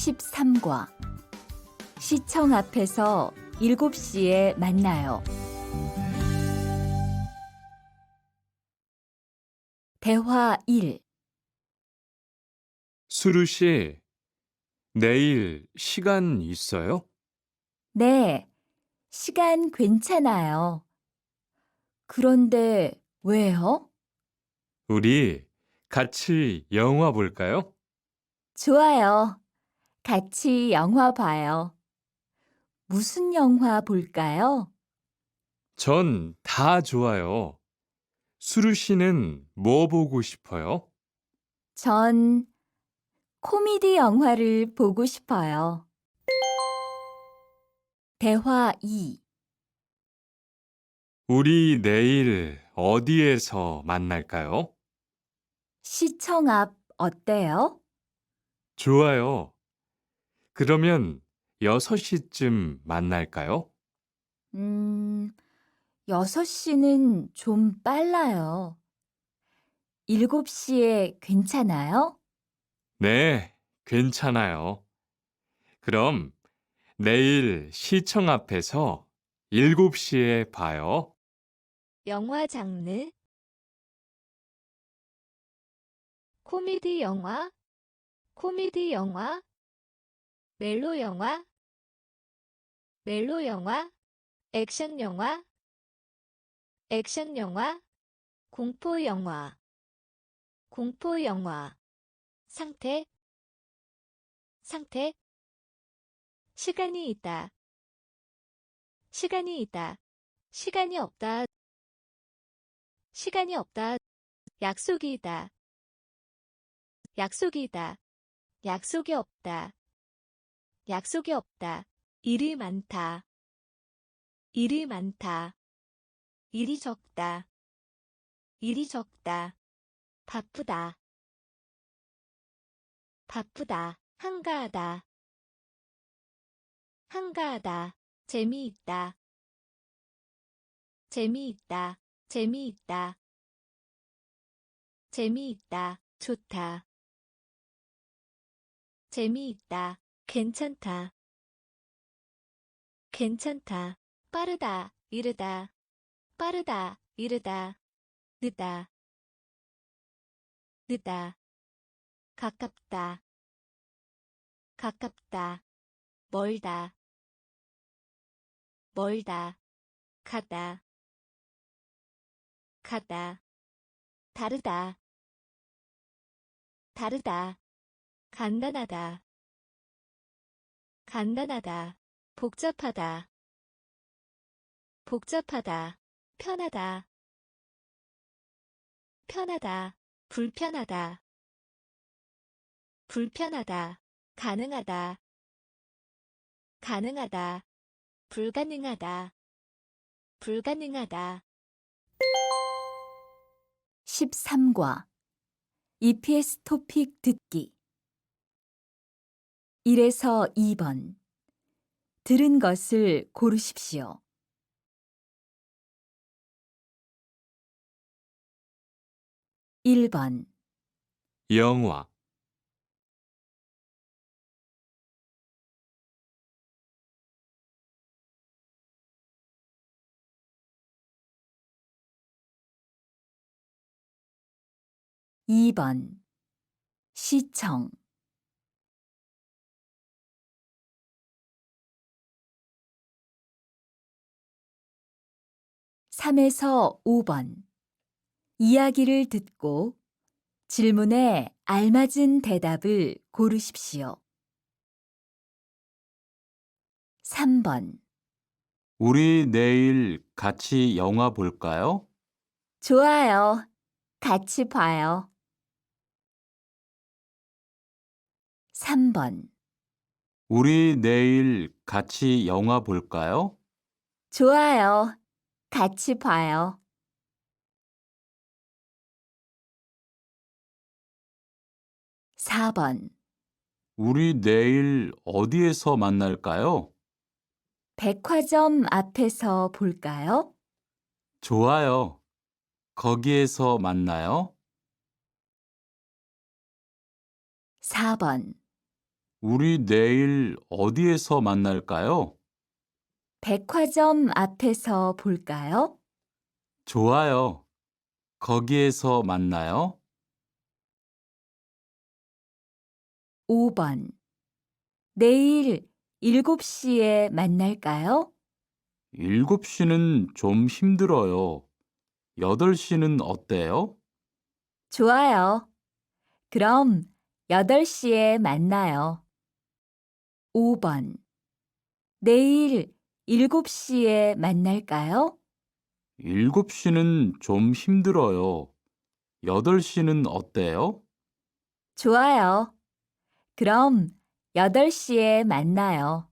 13과 시청 앞에서 7시에 만나요. 대화 1 수루 씨, 내일 시간 있어요? 네, 시간 괜찮아요. 그런데 왜요? 우리 같이 영화 볼까요? 좋아요. 같이 영화 봐요. 무슨 영화 볼까요? 전 다 좋아요. 수루 씨는 뭐 보고 싶어요? 전 코미디 영화를 보고 싶어요. 대화 2 우리 내일 어디에서 만날까요? 시청 앞 어때요? 좋아요. 그러면 6시쯤 만날까요? 음, 6시는 좀 빨라요. 7시에 괜찮아요? 네, 괜찮아요. 그럼 내일 시청 앞에서 7시에 봐요. 영화 장르 코미디 영화 코미디 영화 멜로 영화? 멜로 영화? 액션 영화? 액션 영화? 공포 영화. 공포 영화. 상태? 상태? 시간이 있다. 시간이 있다. 시간이 없다. 시간이 없다. 약속이 있다. 약속이 있다. 약속이 없다. 약속이 없다. 일이 많다. 일이 많다. 일이 적다. 일이 적다. 바쁘다. 바쁘다. 한가하다. 한가하다. 재미있다. 재미있다. 재미있다. 재미있다. 좋다. 재미있다. 괜찮다. 괜찮다. 빠르다. 이르다. 빠르다. 이르다. 늦다. 늦다. 가깝다. 가깝다. 멀다. 멀다. 가다. 가다. 다르다. 다르다. 간단하다. 간단하다. 복잡하다. 복잡하다. 편하다. 편하다. 불편하다. 불편하다. 가능하다. 가능하다. 불가능하다. 불가능하다. 13과 EPS 토픽 듣기 1에서 2번. 들은 것을 고르십시오. 1번. 영화, 2번. 시청 3에서 5번 이야기를 듣고 질문에 알맞은 대답을 고르십시오. 3번 우리 내일 같이 영화 볼까요? 좋아요. 같이 봐요. 3번 우리 내일 같이 영화 볼까요? 좋아요. 같이 봐요. 4번 우리 내일 어디에서 만날까요? 백화점 앞에서 볼까요? 좋아요. 거기에서 만나요. 4번 우리 내일 어디에서 만날까요? 백화점 앞에서 볼까요? 좋아요. 거기에서 만나요. 5번. 내일 7시에 만날까요? 7시는 좀 힘들어요. 8시는 어때요? 좋아요. 그럼 8시에 만나요. 5번. 내일 7시에 만날까요? 7시는 좀 힘들어요. 8시는 어때요? 좋아요. 그럼 8시에 만나요.